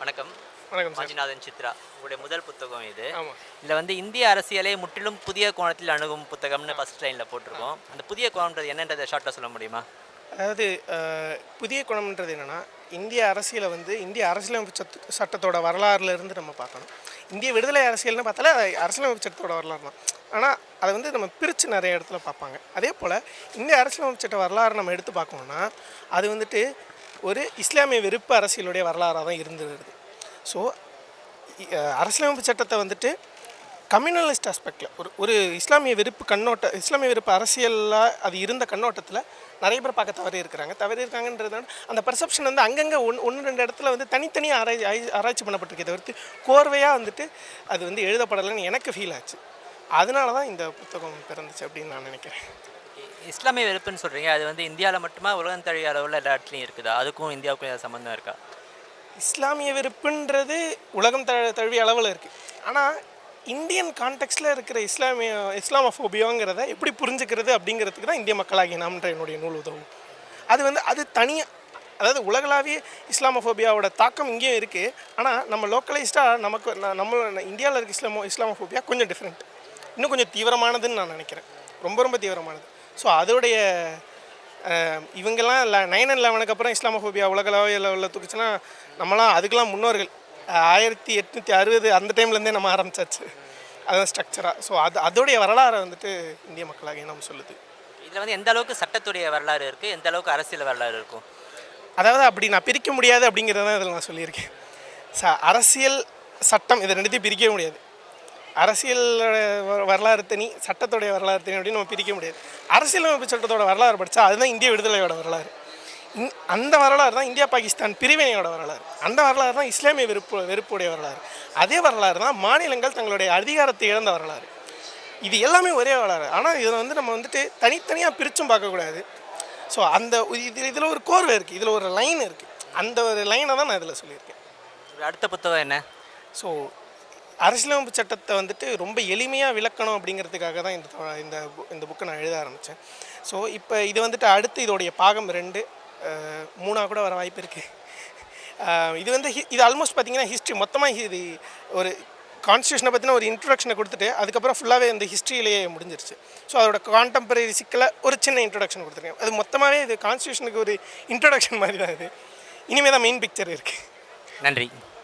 வணக்கம். வணக்கம் சார் மஞ்சுநாதன் சித்ரா உங்களுடைய முதல் புத்தகம் இது. இதில் வந்து இந்திய அரசியலை முற்றிலும் புதிய கோணத்தில் அணுகும் புத்தகம்னு ஃபர்ஸ்ட் லைனில் போட்டிருக்கோம். அந்த புதிய கோணம்ன்றது என்னன்றதை ஷார்ட்டாக சொல்ல முடியுமா? அதாவது புதிய குணம்ன்றது என்னென்னா இந்திய அரசியலை வந்து இந்திய அரசியலமைப்பு சட்ட சட்டத்தோட வரலாறுல இருந்து நம்ம பார்க்கணும். இந்திய விடுதலை அரசியல்னு பார்த்தாலே அரசியலமைப்பு சட்டத்தோட வரலாறு தான். ஆனால் அதை வந்து நம்ம பிரித்து நிறைய இடத்துல பார்ப்பாங்க. அதே போல் இந்திய அரசியலமைப்பு சட்ட வரலாறு நம்ம எடுத்து பார்க்கணும்னா அது வந்துட்டு ஒரு இஸ்லாமிய வெறுப்பு அரசியலுடைய வரலாறாக தான் இருந்து வருது ஸோ அரசியலமைப்பு சட்டத்தை வந்துட்டு கம்யூனலிஸ்ட் ஆஸ்பெக்டில் ஒரு ஒரு இஸ்லாமிய வெறுப்பு கண்ணோட்ட இஸ்லாமிய வெறுப்பு அரசியலில் அது இருந்த கண்ணோட்டத்தில் நிறைய பேர் பார்க்க தவறி இருக்கிறாங்க. தவறி இருக்காங்கன்றது அந்த பர்செப்ஷன் வந்து அங்கங்கே ஒன்று ஒன்று ரெண்டு இடத்துல வந்து தனித்தனியாக ஆராய்ச்சி ஆராய்ச்சி பண்ணப்பட்டிருக்கே தவிர்த்து கோர்வையாக வந்துட்டு அது வந்து எழுதப்படலைன்னு எனக்கு ஃபீல் ஆச்சு. அதனால தான் இந்த புத்தகம் பிறந்துச்சு அப்படின்னு நான் நினைக்கிறேன். இஸ்லாமிய வெறுப்புன்னு சொல்கிறீங்க அது வந்து இந்தியாவில் மட்டுமா உலகம் தழுவிய அளவில் எல்லா இடத்துலையும் இருக்குதா? அதுக்கும் இந்தியாவுக்கும் ஏதாவது சம்மந்தம் இருக்கா? இஸ்லாமிய வெறுப்புன்றது உலகம் த தழுவிய அளவில் இருக்குது ஆனால் இந்தியன் கான்டெக்ஸ்டில் இருக்கிற இஸ்லாமிய இஸ்லாமோஃபோபியோங்கிறத எப்படி புரிஞ்சுக்கிறது அப்படிங்கிறதுக்கு தான் இந்திய மக்களாகிய நாம்ன்ற என்னுடைய நூல் உதவும். அது வந்து அது தனியாக அதாவது உலகளாவிய இஸ்லாமோஃபோபியாவோட தாக்கம் இங்கேயும் இருக்குது ஆனால் நம்ம லோக்கலைஸ்டாக நமக்கு நம்ம இந்தியாவில் இருக்க இஸ்லாமோ இஸ்லாமோஃபோபியா கொஞ்சம் டிஃப்ரெண்ட் இன்னும் கொஞ்சம் தீவிரமானதுன்னு நான் நினைக்கிறேன். ரொம்ப ரொம்ப தீவிரமானது. ஸோ அதோடைய இவங்கெல்லாம் நைன் அண்ட் லெவனுக்கு அப்புறம் இஸ்லாமோஃபோபியா உலகளாவிய லெவலில் தூக்குச்சுன்னா நம்மலாம் அதுக்கெல்லாம் முன்னோர்கள். ஆயிரத்தி எட்நூற்றி அறுபது அந்த டைம்லேருந்தே நம்ம ஆரம்பிச்சாச்சு. அதுதான் ஸ்ட்ரக்சராக ஸோ அது அதோடைய வரலாறை வந்துட்டு இந்திய மக்களாகிய நம்ம சொல்லுது. இதில் வந்து எந்த அளவுக்கு சட்டத்துடைய வரலாறு இருக்குது எந்த அளவுக்கு அரசியல் வரலாறு இருக்கும்? அதாவது அப்படி நான் பிரிக்க முடியாது அப்படிங்கிறத தான் இதில் நான் சொல்லியிருக்கேன். ச அரசியல் சட்டம் இதை ரெண்டுத்தையும் பிரிக்கவே முடியாது. அரசியலோட வரலாறு தனி சட்டத்தோடைய வரலாறு தனி அப்படின்னு நம்ம பிரிக்க முடியாது. அரசியலமைப்பு சட்டத்தோட வரலாறு படித்தா அதுதான் இந்திய விடுதலையோட வரலாறு. இந்- அந்த வரலாறு தான் இந்தியா பாகிஸ்தான் பிரிவினையோட வரலாறு. அந்த வரலாறு தான் இஸ்லாமிய வெறுப்பு வெறுப்புடைய வரலாறு. அதே வரலாறு தான் மாநிலங்கள் தங்களுடைய அதிகாரத்தை இழந்த வரலாறு. இது எல்லாமே ஒரே வரலாறு. ஆனால் இதில் வந்து நம்ம வந்துட்டு தனித்தனியாக பிரித்தும் பார்க்கக்கூடாது ஸோ அந்த இது இதில் ஒரு கோர்வை இருக்குது இதில் ஒரு லைன் இருக்குது அந்த ஒரு லைனை தான் நான் இதில் சொல்லியிருக்கேன். அடுத்த புத்தகம் என்ன? ஸோ அரசியலமைப்பு சட்டத்தை வந்துட்டு ரொம்ப எளிமையாக விளக்கணும் அப்படிங்கிறதுக்காக தான் இந்த இந்த இந்த புக்கை நான் எழுத ஆரம்பித்தேன் ஸோ இப்போ இது வந்துட்டு அடுத்து இதோடைய பாகம் ரெண்டு மூணாக கூட வர வாய்ப்பு இருக்குது இது வந்து ஹி இது ஆல்மோஸ்ட் பார்த்திங்கன்னா ஹிஸ்ட்ரி மொத்தமாக இது ஒரு கான்ஸ்டியூஷனை பற்றின ஒரு இன்ட்ரொடக்ஷனை கொடுத்துட்டு அதுக்கப்புறம் ஃபுல்லாகவே இந்த ஹிஸ்ட்ரியிலேயே முடிஞ்சிருச்சு. ஸோ அதோட கான்டெம்பரரி சிக்கலை ஒரு சின்ன இன்ட்ரொடக்ஷன் கொடுத்துருக்கேன். அது மொத்தமாகவே இது கான்ஸ்டியூஷனுக்கு ஒரு இன்ட்ரொடக்ஷன் மாதிரி தான் இது. இனிமேல் தான் மெயின் பிக்சர் இருக்குது நன்றி.